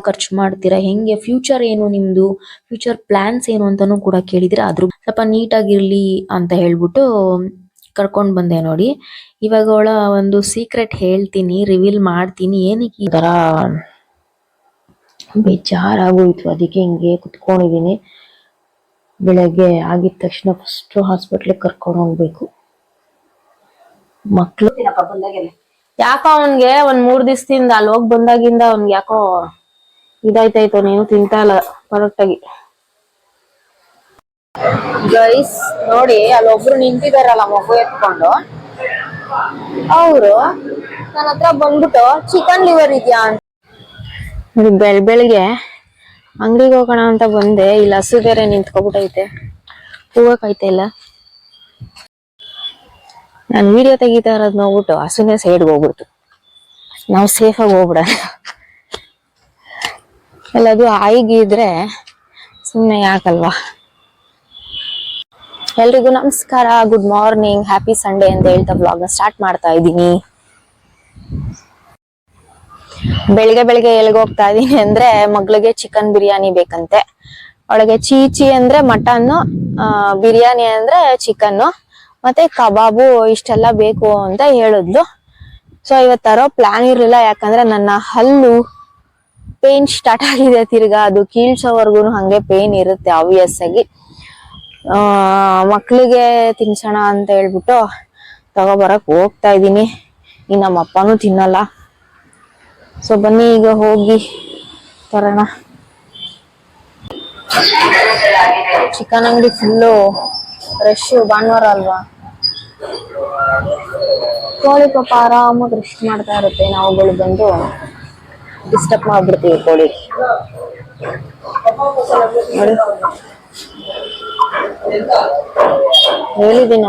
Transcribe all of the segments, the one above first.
ಖರ್ಚು ಮಾಡ್ತೀರಾ? ಹೆಂಗೆ? ಫ್ಯೂಚರ್ ಏನು ನಿಮ್ದು? ಫ್ಯೂಚರ್ ಪ್ಲಾನ್ಸ್ ಏನು ಅಂತಾನೂ ಕೂಡ ಕೇಳಿದ್ರೆ ಆದ್ರೂ ಸ್ವಲ್ಪ ನೀಟಾಗಿರ್ಲಿ ಅಂತ ಹೇಳ್ಬಿಟ್ಟು ಕರ್ಕೊಂಡ್ ಬಂದೆ ನೋಡಿ. ಇವಾಗ ಅವಳ ಒಂದು ಸೀಕ್ರೆಟ್ ಹೇಳ್ತೀನಿ ರಿವೀಲ್ ಮಾಡ್ತೀನಿ. ಏನಕ್ಕೆ ಈ ತರ ಬೇಜಾರಾಗೋಯ್ತು. ಅದಕ್ಕೆ ಹಿಂಗೆ ಕುತ್ಕೊಂಡಿದೀನಿ ಬೆಳಗ್ಗೆ ಆಗಿದ ತಕ್ಷಣ ಫಸ್ಟ್ ಹಾಸ್ಪಿಟ್ಲಿಗೆ ಕರ್ಕೊಂಡು ಹೋಗ್ಬೇಕು. ಮಕ್ಳು ಯಾಕೋ ಅವನ್ಗೆ ಒಂದ್ ಮೂರ್ ದಿವಸದಿಂದ ಅಲ್ಲಿ ಹೋಗಿ ಬಂದಾಗಿಂದ ಅವ್ನ್ಗೆ ಯಾಕೋ ಇದಾಯ್ತಾಯ್ತು ನೀನು ತಿಂತಾ ಇಲ್ಲ ಕರೆಕ್ಟ್ ಆಗಿ. ಗೈಸ್ ನೋಡಿ ಅಲ್ಲಿ ಒಬ್ರು ನಿಂತಿದಾರಲ್ಲ ಮಗು ಎತ್ಕೊಂಡು. ಅವರು ನನ್ನ ಹತ್ರ ಬಂದ್ಬಿಟ್ಟು ಚಿಕನ್ ಲಿವರ್ ಇದೆಯಾ ಅಂತ. ಬೆಳ್ ಬೆಳಿಗ್ಗೆ ಅಂಗಡಿಗೆ ಹೋಗೋಣ ಅಂತ ಬಂದೆ ಇಲ್ಲಿ ಹಸು ಬೇರೆ ನಿಂತ್ಕೊಬಿಟ್ಟೈತೆ ಹೋಗಕ್ಕಾಯ್ತಾ ಇಲ್ಲ. ನಾನು ವಿಡಿಯೋ ತೆಗಿತಾ ಇರೋದು ನೋಡ್ಬಿಟ್ಟು ಹಸುನೇ ಸೈಡ್ಗೆ ಹೋಗ್ಬಿಡ್ತು. ನಾವು ಸೇಫಾಗಿ ಆಗಿ ಅಲ್ಲ ಆಯಿಗೆ ಇದ್ರೆ ಸುಮ್ಮನೆ ಯಾಕಲ್ವಾ? ಎಲ್ರಿಗೂ ನಮಸ್ಕಾರ ಗುಡ್ ಮಾರ್ನಿಂಗ್ ಹ್ಯಾಪಿ ಸಂಡೇ ಅಂತ ಹೇಳ್ತಾ ಬ್ಲಾಗ್ ಸ್ಟಾರ್ಟ್ ಮಾಡ್ತಾ ಇದ್ದೀನಿ. ಬೆಳಿಗ್ಗೆ ಬೆಳಿಗ್ಗೆ ಎಲ್ಗೆ ಹೋಗ್ತಾ ಇದೀನಿ ಅಂದ್ರೆ ಮಗಳಿಗೆ ಚಿಕನ್ ಬಿರಿಯಾನಿ ಬೇಕಂತೆ. ಅವಳಿಗೆ ಚೀಚಿ ಅಂದ್ರೆ ಮಟನ್ ಬಿರಿಯಾನಿ ಅಂದ್ರೆ ಚಿಕನ್ ಮತ್ತೆ ಕಬಾಬು ಇಷ್ಟೆಲ್ಲ ಬೇಕು ಅಂತ ಹೇಳಿದ್ಲು. ಸೊ ಇವತ್ತು ತರೋ ಪ್ಲಾನ್ ಇರಲಿಲ್ಲ, ಯಾಕಂದ್ರೆ ನನ್ನ ಹಲ್ಲು ಪೇನ್ ಸ್ಟಾರ್ಟ್ ಆಗಿದೆ ತಿರ್ಗಾ. ಅದು ಕೀಳ್ಸೋವರ್ಗು ಹಂಗೆ ಪೇನ್ ಇರುತ್ತೆ ಆಬ್ವಿಯಸ್ ಆಗಿ. ಮಕ್ಳಿಗೆ ತಿನ್ಸೋಣ ಅಂತ ಹೇಳ್ಬಿಟ್ಟು ತಗೋಬರಕ್ ಹೋಗ್ತಾ ಇದ್ದೀನಿ. ಈ ನಮ್ಮ ಅಪ್ಪನೂ ತಿನ್ನಲ್ಲ. ಸೊ ಬನ್ನಿ, ಈಗ ಹೋಗಿ ತರೋಣ. ಚಿಕನ್ ಅಂಗಡಿ ಫುಲ್ಲು ರಶ್ ಭಾನುವಾರ ಅಲ್ವಾ? ಕೋಳಿ ಪಾಪ ಆರಾಮಾಗಿ ರೆಸ್ಟ್ ಮಾಡ್ತಾ ಇರುತ್ತೆ. ನಾವುಗಳು ಬಂದು ಡಿಸ್ಟರ್ಬ್ ಮಾಡ್ಬಿಡ್ತೀವಿ ಕೋಳಿ. ನೋಡಿ.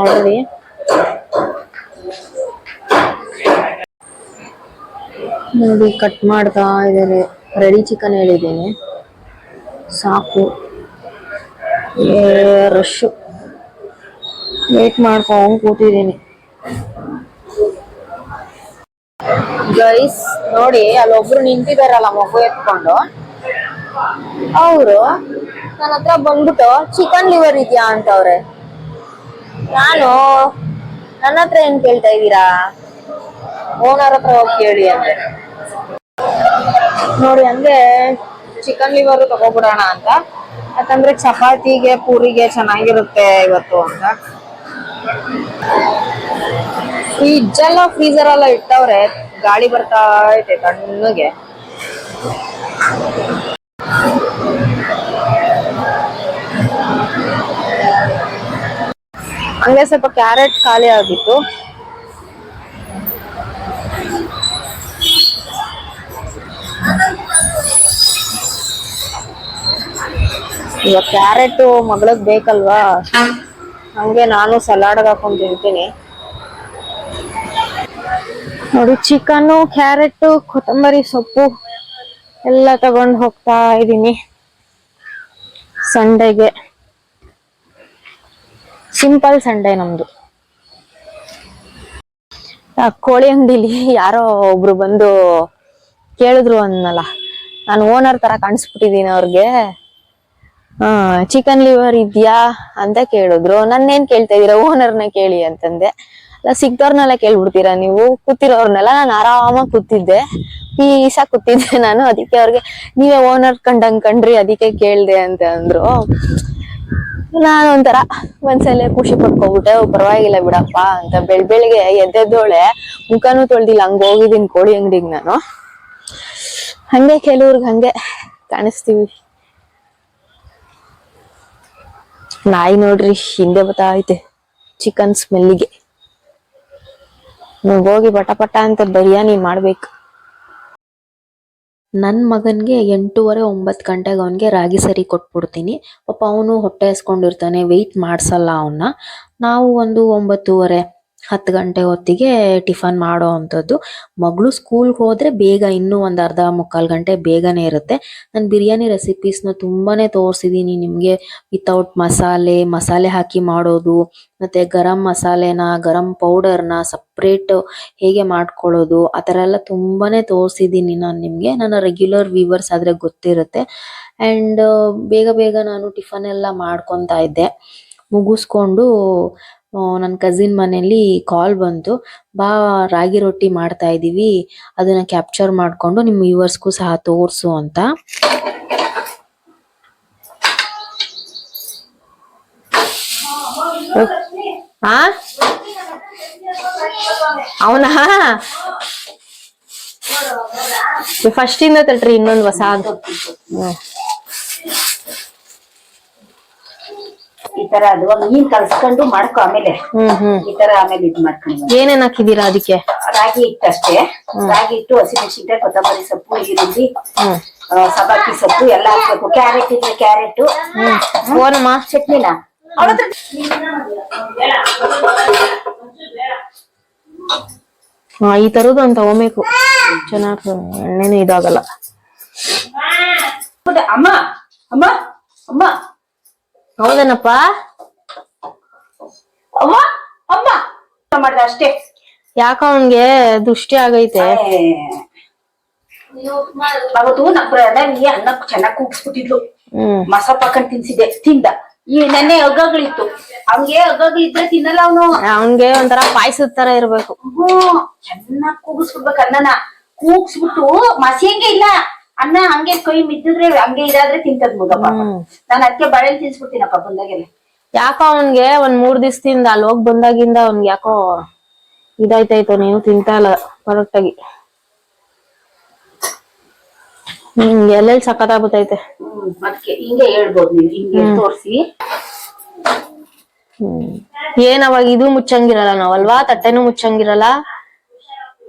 ಆಲ್ರೆಡಿ ನೋಡಿ ಕಟ್ ಮಾಡ್ತಾ ಇದ್ದಾರೆ. ರೆಡಿ ಚಿಕನ್ ಹೇಳಿದ್ದೀನಿ. ಸಾಕು. ರಶ್ಶು ವೇಟ್ ಮಾಡ್ಕೊಂಡು ಕೂತಿದ್ದೀನಿ. ಗೈಸ್ ನೋಡಿ, ಅಲ್ಲೊಬ್ರು ನಿಂತಿದಾರಲ್ಲ ಮಗು ಎತ್ಕೊಂಡು. ಅವರು ನನ್ನ ಹತ್ರ ಬಂದ್ಬಿಟ್ಟು ಚಿಕನ್ ಲಿವರ್ ಇದೆಯಾ ಅಂತವ್ರೆ ನಾನು ನನ್ನ ಹತ್ರ ಏನ್ ಕೇಳ್ತಾ ಇದ್ದೀರಾ? ಓನರ್ ಹತ್ರ ಹೋಗಿ ಕೇಳಿ ಅಂದ್ರೆ ನೋಡಿ ಹಂಗೆ ಚಿಕನ್ ಲಿವರ್ ತಗೋಬಿಡೋಣ ಅಂತ. ಯಾಕಂದ್ರೆ ಚಪಾತಿಗೆ, ಪೂರಿಗೆ ಚೆನ್ನಾಗಿರುತ್ತೆ ಇವತ್ತು ಅಂತ. ಫ್ರಿಜ್ ಎಲ್ಲ ಫ್ರೀಸರ್ ಎಲ್ಲ ಇಟ್ಟವ್ರೆ. ಗಾಳಿ ಬರ್ತಾ ಐತೆ ತಣ್ಣಗೆ. ಹಂಗೆ ಸ್ವಲ್ಪ ಕ್ಯಾರೆಟ್ ಖಾಲಿ ಆಗಿತ್ತು. ಇವಾಗ ಕ್ಯಾರೆಟ್ ಮಗಳಿಗೆ ಬೇಕಲ್ವಾ? ಹಂಗೆ ನಾನು ಸಲಾಡ್ಗೆ ಹಾಕೊಂಡ್ ತಿಂತೀನಿ. ನೋಡಿ ಚಿಕನ್ನು ಕ್ಯಾರೆಟ್, ಕೊತ್ತಂಬರಿ ಸೊಪ್ಪು ಎಲ್ಲ ತಗೊಂಡ್ ಹೋಗ್ತಾ ಇದೀನಿ ಸಂಡೆಗೆ. ಸಿಂಪಲ್ ಸಂಡೆ ನಮ್ದು. ಕೋಳಿ ಅಂಗಡಿಲಿ ಯಾರೋ ಒಬ್ರು ಬಂದು ಕೇಳಿದ್ರು ಅನ್ನಲ್ಲ ನಾನು ಓನರ್ ತರ ಕಾಣಿಸ್ಬಿಟ್ಟಿದ್ದೀನಿ ಅವ್ರಿಗೆ. ಚಿಕನ್ ಲಿವರ್ ಇದ್ಯಾ? ಅಂತ ಕೇಳಿದ್ರು. ನನ್ನೇನ್ ಕೇಳ್ತಾ ಇದೀರ? ಓನರ್ನ ಕೇಳಿ ಅಂತಂದೆ. ಅಲ್ಲ ಸಿಕ್ದವ್ರನ್ನೆಲ್ಲ ಕೇಳ್ಬಿಡ್ತೀರಾ ನೀವು? ಕೂತಿರೋರ್ನೆಲ್ಲ ನಾನು ಆರಾಮಾಗಿ ಕೂತಿದ್ದೆ. ಪೀಸ ಕೂತಿದ್ದೆ ನಾನು. ಅದಕ್ಕೆ ಅವ್ರಿಗೆ ನೀವೇ ಓನರ್ ಕಂಡಂಗ್ ಕಂಡ್ರಿ ಅದಕ್ಕೆ ಕೇಳ್ದೆ ಅಂತ ಅಂದ್ರು. ನಾನು ಒಂಥರ ಮನ್ಸಲ್ಲೇ ಖುಷಿ ಪಡ್ಕೊಬಿಟ್ಟೆ "ಓ, ಪರವಾಗಿಲ್ಲ ಬಿಡಪ್ಪ ಅಂತ ಬೆಳ್ ಬೆಳಿಗ್ಗೆ ಎದ್ದೆದ್ದೋಳೆ ಮುಖನೂ ತೊಳ್ದಿಲ್ಲ. ಹಂಗ ಹೋಗಿದ್ದೀನಿ ಕೋಳಿ ಅಂಗಡಿಗೆ ನಾನು. ಹಂಗೆ ಕೆಲವ್ರಿಗೆ ಹಂಗೆ ಕಾಣಿಸ್ತೀವಿ. ನಾಯಿ ನೋಡ್ರಿ ಹಿಂದೆ ಬರ್ತಾ ಐತೆ ಚಿಕನ್ ಸ್ಮೆಲ್ಲಿಗೆ. ನೀವ್ ಹೋಗಿ ಪಟ ಪಟ ಅಂತ ಬಿರಿಯಾನಿ ಮಾಡ್ಬೇಕು. ನನ್ನ ಮಗನ್ಗೆ ಎಂಟೂವರೆ ಒಂಬತ್ತು ಗಂಟೆಗೆ ಅವನಿಗೆ ರಾಗಿ ಸರಿ ಕೊಟ್ಬಿಡ್ತೀನಿ. ಪಾಪ ಅವನು ಹೊಟ್ಟೆ ಹಸ್ಕೊಂಡಿರ್ತಾನೆ ವೆಯ್ಟ್ ಮಾಡ್ಸಲ್ಲ ಅವನ್ನ ನಾವು ಒಂದು ಒಂಬತ್ತೂವರೆ ಹತ್ತು ಗಂಟೆ ಹೊತ್ತಿಗೆ ಟಿಫನ್ ಮಾಡೋ ಅಂಥದ್ದು. ಮಗಳು ಸ್ಕೂಲ್ಗೆ ಹೋದರೆ ಬೇಗ ಇನ್ನೂ ಒಂದು ಅರ್ಧ ಮುಕ್ಕಾಲು ಗಂಟೆ ಬೇಗನೆ ಇರುತ್ತೆ. ನಾನು ಬಿರಿಯಾನಿ ರೆಸಿಪೀಸ್ನ ತುಂಬಾ ತೋರಿಸಿದ್ದೀನಿ ನಿಮಗೆ. ವಿತೌಟ್ ಮಸಾಲೆ ಮಸಾಲೆ ಹಾಕಿ ಮಾಡೋದು, ಮತ್ತೆ ಗರಂ ಮಸಾಲೆನ, ಗರಂ ಪೌಡರ್ನ ಸಪ್ರೇಟ್ ಹೇಗೆ ಮಾಡ್ಕೊಳ್ಳೋದು, ಆ ಥರ ಎಲ್ಲ ತುಂಬಾ ತೋರಿಸಿದ್ದೀನಿ ನಾನು ನಿಮಗೆ. ನನ್ನ ರೆಗ್ಯುಲರ್ ವ್ಯೂವರ್ಸ್ ಆದರೆ ಗೊತ್ತಿರುತ್ತೆ. ಆ್ಯಂಡ್ ಬೇಗ ಬೇಗ ನಾನು ಟಿಫನ್ ಎಲ್ಲ ಮಾಡ್ಕೊತಾ ಇದ್ದೆ. ಮುಗಿಸ್ಕೊಂಡು ನನ್ನ ಕಸಿನ್ ಮನೇಲಿ ಕಾಲ್ ಬಂತು. ಬಾ, ರಾಗಿ ರೊಟ್ಟಿ ಮಾಡ್ತಾ ಇದೀವಿ. ಅದನ್ನ ಕ್ಯಾಪ್ಚರ್ ಮಾಡ್ಕೊಂಡು ನಿಮ್ಮ ವ್ಯೂವರ್ಸ್ಗೂ ಸಹ ತೋರಿಸು ಅಂತ. ಆ? ಅವನಾ? ಫಸ್ಟ್ ತಟ್ರಿ ಇನ್ನೊಂದು ಹೊಸ ಹ್ಮ್. ಈ ತರ ಅದು ಮೀನ್ ಕಲ್ಸ್ಕೊಂಡು ಮಾಡ್ಕೊ ಆಮೇಲೆ. ಹ್ಮ್ ಹ್ಮ್. ಈ ತರ ಆಮೇಲೆ ಇದ್ ಮಾಡ್ಕೊಂಡು ಏನೇನ್ ಹಾಕಿದೀರಾ ಅದಕ್ಕೆ? ರಾಗಿ ಹಿಟ್ಟು ಅಷ್ಟೇ ರಾಗಿ ಹಿಟ್ಟು ಹಸಿಮೆಣಸಿನ್ಕಾಯಿ ಕೊತ್ತಂಬರಿ ಸೊಪ್ಪು ಈರುಳ್ಳಿ ಸಬಾಕಿ ಸೊಪ್ಪು ಎಲ್ಲ ಹಾಕ್ಬೇಕು. ಕ್ಯಾರೆಟ್ ಇದ್ರೆ ಕ್ಯಾರೆಟ್. ಚಟ್ನಿನ? ಹಾ ಈ ತರದ್ದು ಅಂತ ಹೋಗ್ಬೇಕು ಚೆನ್ನಾಗಿ ಎಣ್ಣೆನೂ ಇದಾಗಲ್ಲ. ಅಮ್ಮ ಅಮ್ಮ ಅಮ್ಮ. ಹೌದೇನಪ್ಪ? ಅಮ್ಮ ಅಮ್ಮ. ಮಾಡ್ದ ಅಷ್ಟೇ. ಯಾಕ ಅವನ್ಗೆ ದೃಷ್ಟಿ ಆಗೈತೆ. ಅವತ್ತು ನಮ್ಮ ಪ್ರಣವಿಗೆ ಅನ್ನ ಚೆನ್ನಾಗಿ ಕೂಗ್ಸ್ಬಿಟ್ಟಿದ್ಲು. ಹ್ಮ್. ಮಸಪ್ ಹಾಕೊಂಡ್ ತಿನ್ಸಿದ್ದೆ ತಿಂದ. ಈ ನೆನ್ನೆ ಹಗ್ಗಗಳಿತ್ತು. ಅವ್ನ್ಗೆ ಹಗ್ಗಗಳಿದ್ರೆ ತಿನ್ನಲ್ಲ ಅವನು. ಅವನ್ಗೆ ಒಂಥರ ಪಾಯ್ಸದ ತರ ಇರ್ಬೇಕು. ಹ್ಮ್ ಚೆನ್ನಾಗ್ ಕೂಗಿಸ್ಬಿಡ್ಬೇಕು ಅನ್ನನ. ಕೂಗ್ಸ್ಬಿಟ್ಟು ಮಸಿಯಂಗೆ ಇಲ್ಲ. ಅನ್ನ ಹಂಗೆ ಕೈ ಮಿದ್ದಿದ್ರೆ ಹಂಗೆ ಇದಾದ್ರೆ ತಿಂತದ್ ಮುಗಪ್ಪ. ನಾನು ಅದಕ್ಕೆ ಬಳೆಲ್ ತಿನ್ಸ್ಬಿಡ್ತೀನಪ್ಪ ಬಂದಾಗೆಲ್ಲ. ಯಾಕೋ ಅವನ್ಗೆ ಒಂದ್ ಮೂರ್ ದಿವಸದಿಂದ ಅಲ್ಲಿ ಹೋಗ್ ಬಂದಾಗಿಂದ ಅವ್ನ್ಗೆ ಯಾಕೋ ಇದಾಯ್ತಾಯ್ತು ನೀನು ತಿಂತಾ ಇಲ್ಲ ಕರೆಕ್ಟ್ ಆಗಿ. ಹ್ಮ್ ಎಲ್ಲೆಲ್ಲಿ ಸಖತ್ತಾಗ್ಬಿಟ್ಟೈತೆ. ಹ್ಮ್ ಅದಕ್ಕೆ ಹಿಂಗೆ ಹೇಳ್ಬೋದು ನೀವು ಹಿಂಗೆ ತೋರ್ಸಿ. ಹ್ಮ್ ಏನ್ ಅವಾಗ ಇದು ಮುಚ್ಚಂಗಿರಲ್ಲ ನಾವಲ್ವಾ ತಟ್ಟೆನೂ ಮುಚ್ಚಂಗಿರಲ್ಲ.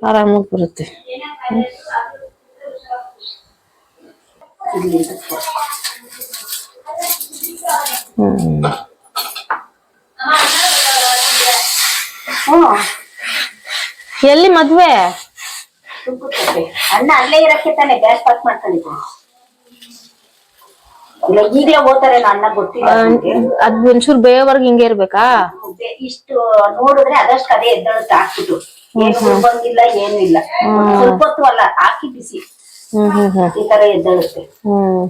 ಆರಾಮಾಗಿ ಬರುತ್ತೆ ಇಲ್ಲಿ ಅಂತ ತೋರ್ಸ್ಕೊ. ಹ್ಮ್ ಹ್ಮ್ ಎಲ್ಲಿ ಮದ್ವೆ? ಅಣ್ಣ ಅಲ್ಲೇ ಇರಕ್ಕೆ ತಾನೆ ಗ್ಯಾಸ್ ಪಾಕ್ ಮಾಡ್ತಾನೆ ಈಗಲೇ ಓದ್ತಾರೆ ಅಣ್ಣ ಗೊತ್ತಿಲ್ಲ. ಅದ್ ಒಂಚೂರು ಬೇವರ್ಗ್ ಹಿಂಗೆ ಇರ್ಬೇಕಾ? ಇಷ್ಟು ನೋಡಿದ್ರೆ ಅದಷ್ಟು ಅದೇ ಎದ್ದಳುತ್ತೆ ಹಾಕ್ಬಿಟ್ಟು ಏನು ಬಂದಿಲ್ಲ ಏನು ಇಲ್ಲ ಸ್ವಲ್ಪ ಹೊತ್ತು ಅಲ್ಲ ಹಾಕಿ ಬಿಸಿ. ಈ ತರ ಎದ್ದಳುತ್ತೆ ಹ್ಮ್.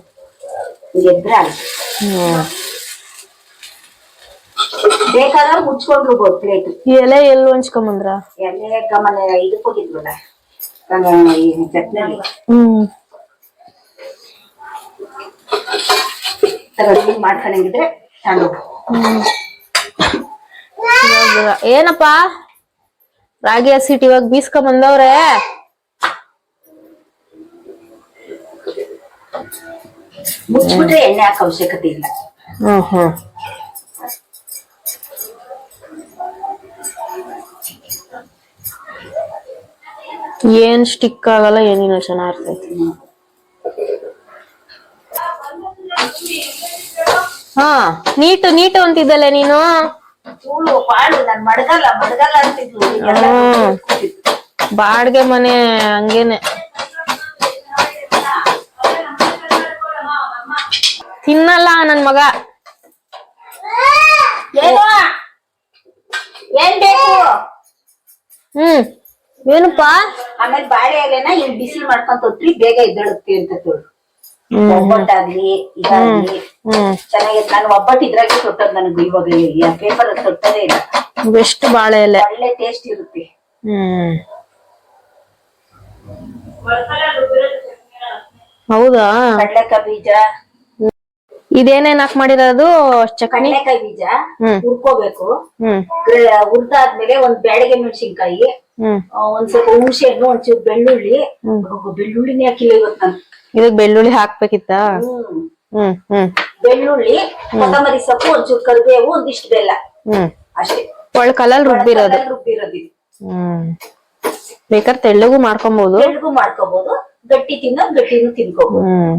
ಎದ್ರೆ ಆಯ್ತು ಹ್ಮ್. ಬೇಕಾದ್ರೆ ಮುಚ್ಕೊಂಡ್ರು ಪ್ಲೇಟ್ ಈ ಎಲೆ ಎಲ್ಲಿ ಹೊಂಚ್ಕೊಂಬಂದ್ರ? ಎಲೆ ಗಮನ ಇದಕ್ಕೆ ಹೋಗಿದ್ವಲ್ಲ ಚಟ್ನಲ್ಲಿ ಹ್ಮ್. ತಗೊಂಡು ಮಾಡ್ಕೊಂಡಂಗಿದ್ರೆ ತಗೊಂಡು ಏನಪ್ಪಾ? ರಾಗಿ ಹಸಿಟ್ ಇವಾಗ ಬೀಸ್ಕೊಂಡ್ ಮುಚ್ಬಿಟ್ರೆ ಎಣ್ಣೆ ಹಾಕೋ ಅವಶ್ಯಕತೆ ಇಲ್ಲ. ಹ್ಮ್ ಹ್ಮ್. ಏನ್ ಸ್ಟಿಕ್ ಆಗಲ್ಲ ಏನಿಲ್ಲ ಚೆನ್ನಾಗಿರ್ತೈತಿ ಹಾ ನೀಟು ನೀಟು ಅಂತಿದ್ದಲ್ಲ ನೀನು. ಬಾಡ್ಗೆ ಮನೆ ಹಂಗೇನೆ. ತಿನ್ನಲ್ಲ ನನ್ ಮಗ. ಏನು? ಬೇಕು? ಹ್ಮ್. ಏನಪ್ಪಾ? ಆಮೇಲೆ ಬಾಳೆ ಎಲೆನ ಇಲ್ಲಿ ಬಿಸಿ ಮಾಡ್ಕೊಂಡ್ ತೊಟ್ರಿ ಬೇಗ ಇದ್ದಳುತ್ತೆ ಅಂತ ಒಬ್ಬಟ್ಟಾಗ್ಲಿ ಇದಾಗ್ಲಿ. ಹ್ಮ್. ಚೆನ್ನಾಗಿ ನಾನು ಒಬ್ಬಟ್ಟು ಇದ್ರಾಗೆ ತೊಟ್ಟದ್ ನನಗೆ ಇವಾಗ ಪೇಪರ್ ತೊಟ್ಟದೇ ಇಲ್ಲ. ಬೆಸ್ಟ್ ಬಾಳೆ ಎಲೆ. ಒಳ್ಳೆ ಟೇಸ್ಟ್ ಇರುತ್ತೆ. ಹ್ಮ್. ಹೌದಾ? ಕಡ್ಲೆಕಾಯಿ ಬೀಜ. ಇದೇನೇನ್ ಹಾಕ್ ಮಾಡಿರೋದು? ಕಡ್ಲೆಕಾಯಿ ಬೀಜ ಹ್ಮ್. ಹುರ್ಕೋಬೇಕು. ಹ್ಮ್. ಹುರ್ದಾದ್ಮೇಲೆ ಒಂದ್ ಬ್ಯಾಡಗೆ ಮೆಣಸಿನ್ಕಾಯಿ ಹ್ಮ್. ಒಂದ್ ಸ್ವಲ್ಪ ಹುಣಸೆ ಹಣ್ಣು ಒಂಚೂರು ಬೆಳ್ಳುಳ್ಳಿ. ಬೆಳ್ಳುಳ್ಳಿನೇ ಹಾಕಿಲ್ಲ ಇವತ್ತು ನಾನು. ಇದಕ್ ಬೆಳ್ಳುಳ್ಳಿ ಹಾಕ್ಬೇಕಿತ್ತ? ಹ್ಮ್. ಹ್ಮ್ ಹ್ಮ್. ಬೆಳ್ಳುಳ್ಳಿ ಕೊತ್ತಂಬರಿ ಸೊಪ್ಪು ಒಂಚೂರು ಕರಿಬೇವು ಒಂದಿಷ್ಟು ಬೆಲ್ಲ. ಹ್ಮ್. ಅಷ್ಟೇ. ಒಳ್ಳೆ ಕಲರ್ ರುಬ್ಬಿರೋದು. ಇದು. ಹ್ಮ್. ಬೇಕಾದ್ರೆ ತೆಳ್ಳಗೂ ಮಾಡ್ಕೊಬಹುದು ಬೆಳ್ಳಗೂ ಮಾಡ್ಕೋಬಹುದು ಗಟ್ಟಿ ತಿನ್ನೋದು ಗಟ್ಟಿನೂ ತಿನ್ಕೋಬಹುದು ಹ್ಮ್.